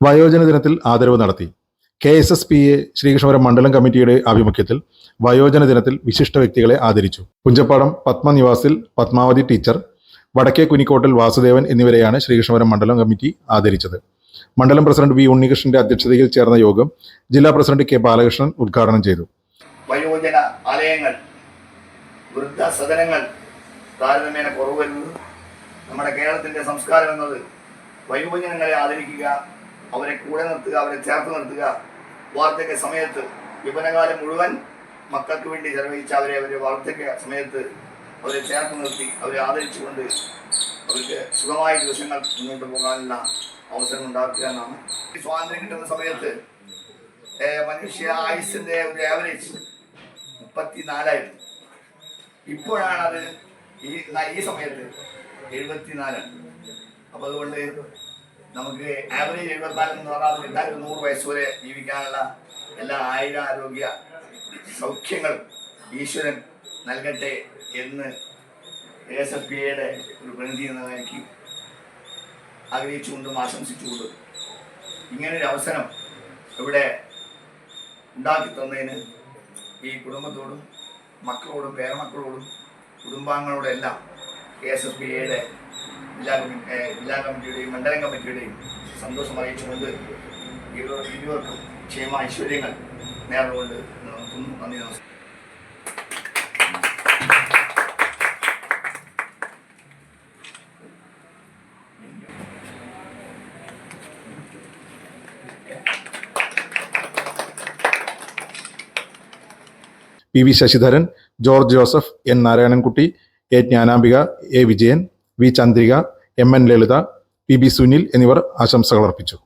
വയോജന ദിനത്തിൽ ആദരവ് നടത്തി. K S S P A Sreekrishnapuram മണ്ഡലം കമ്മിറ്റിയുടെ ആഭിമുഖ്യത്തിൽ വയോജന ദിനത്തിൽ വിശിഷ്ട വ്യക്തികളെ ആദരിച്ചു. പുഞ്ചപ്പാടം പത്മനിവാസിൽ പത്മാവതി ടീച്ചർ വടക്കേ കുനിക്കോട്ടിൽ വാസുദേവൻ എന്നിവരെയാണ് ശ്രീകൃഷ്ണപുരം മണ്ഡലം കമ്മിറ്റി ആദരിച്ചത്. മണ്ഡലം പ്രസിഡന്റ് വി ഉണ്ണികൃഷ്ണന്റെ അധ്യക്ഷതയിൽ ചേർന്ന യോഗം ജില്ലാ പ്രസിഡന്റ് കെ ബാലകൃഷ്ണൻ ഉദ്ഘാടനം ചെയ്തു. വയോജന ആലയങ്ങൾ വൃദ്ധസദനങ്ങൾ താരതമ്യേന കുറവ് നമ്മുടെ കേരളത്തിന്റെ സംസ്കാരം എന്നത് വയോജനങ്ങളെ ആദരിക്കുക അവരെ കൂടെ നിർത്തുക അവരെ ചേർത്ത് നിർത്തുക. വാർദ്ധക്യ സമയത്ത് യൗവനകാലം മുഴുവൻ മക്കൾക്ക് വേണ്ടി ചെലവഴിച്ച അവരെ അവരെ വാർദ്ധക്യ സമയത്ത് അവരെ ചേർത്ത് നിർത്തി അവരെ ആദരിച്ചുകൊണ്ട് അവർക്ക് സുഖമായ ദിവസങ്ങൾ മുന്നോട്ട് പോകാനുള്ള അവസരം ഉണ്ടാക്കുക എന്നാണ്. സ്വാതന്ത്ര്യം കിട്ടുന്ന സമയത്ത് മനുഷ്യ ആയുസിന്റെ ഒരു ആവറേജ് മുപ്പത്തിനാലായിരുന്നു. ഇപ്പോഴാണ് അത് ഈ ഈ സമയത്ത് എഴുപത്തിനാലാണ്. അപ്പൊ അതുകൊണ്ട് നമുക്ക് ആവറേജ് എഴുപത്തിനാല് എന്ന് പറഞ്ഞാൽ എല്ലാവരും നൂറ് വയസ്സ് വരെ ജീവിക്കാനുള്ള എല്ലാ ആയുര ആരോഗ്യ ഈശ്വരൻ നൽകട്ടെ എന്ന് എസ് എഫ് പിയുടെ ഒരു പ്രതിനിധി എന്ന നിലയ്ക്ക് ആഗ്രഹിച്ചുകൊണ്ടും ആശംസിച്ചുകൊണ്ടും ഇങ്ങനൊരു അവസരം ഇവിടെ ഉണ്ടാക്കി തന്നതിന് ഈ കുടുംബത്തോടും മക്കളോടും പേരമക്കളോടും കുടുംബാംഗങ്ങളോടെല്ലാം എസ് എഫ് ബി എയുടെ ജില്ലാ ജില്ലാ കമ്മിറ്റിയുടെയും മണ്ഡലം കമ്മിറ്റിയുടെയും സന്തോഷം അറിയിച്ചുകൊണ്ട് ഇരുവർക്കും ക്ഷേമ ഐശ്വര്യങ്ങൾ നേർന്നുകൊണ്ട് നിർത്തുന്നു നന്ദി നമസ്കാരം. P V Sasidharan George Joseph N Narayanankutty A Jnanambika A Vijayan V Chandrika M N Lalitha P B Sunil എന്നിവർ ആശംസകൾ അർപ്പിച്ചു.